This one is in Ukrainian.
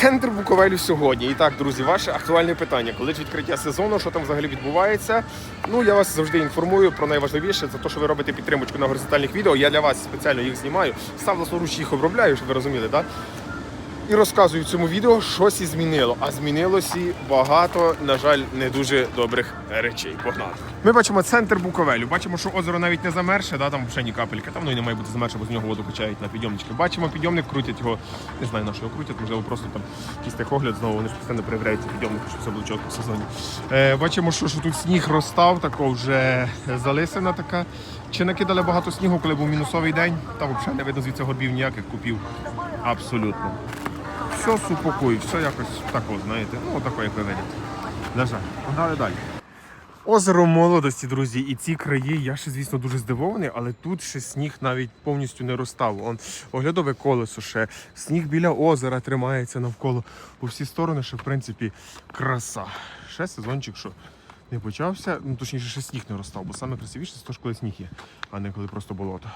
Центр Буковелю сьогодні. І так, друзі, ваше актуальне питання. Коли ж відкриття сезону, що там взагалі відбувається? Ну, я вас завжди інформую про найважливіше за те, що ви робите підтримочку на горизонтальних відео. Я для вас спеціально їх знімаю. Сам власноруч їх обробляю, щоб ви розуміли, так? І розказую в цьому відео, щось і змінило. А змінилося багато, на жаль, не дуже добрих речей. Погнали. Ми бачимо центр Буковелю. Бачимо, що озеро навіть не замерше, да, там вже ні капельки. Там ну і не має бути замерше, бо з нього воду качають на підйомнички. Бачимо, підйомник крутять його. Не знаю на що його крутять, можливо, просто там якийсь техогляд знову. Вони ж постійно перевіряють підйомники, щоб все було чітко в сезоні. Е, бачимо, що, що тут сніг розстав, тако вже залисина така. Чи накидали багато снігу, коли був мінусовий день? Та взагалі не видно звідси горбів ніяких купів. Абсолютно. Все супокой, все якось так, от, знаєте, ну тако, як ви видите. На жаль, погнали далі. Озеро молодості, друзі, і ці краї, я ще, звісно, дуже здивований, але тут ще сніг навіть повністю не розстав. Он оглядове колесо ще, сніг біля озера тримається навколо у всі сторони, що в принципі краса. Ще сезончик, що не почався, ну точніше, ще сніг не розстав, бо саме красивіше це ж коли сніг є, а не коли просто болото.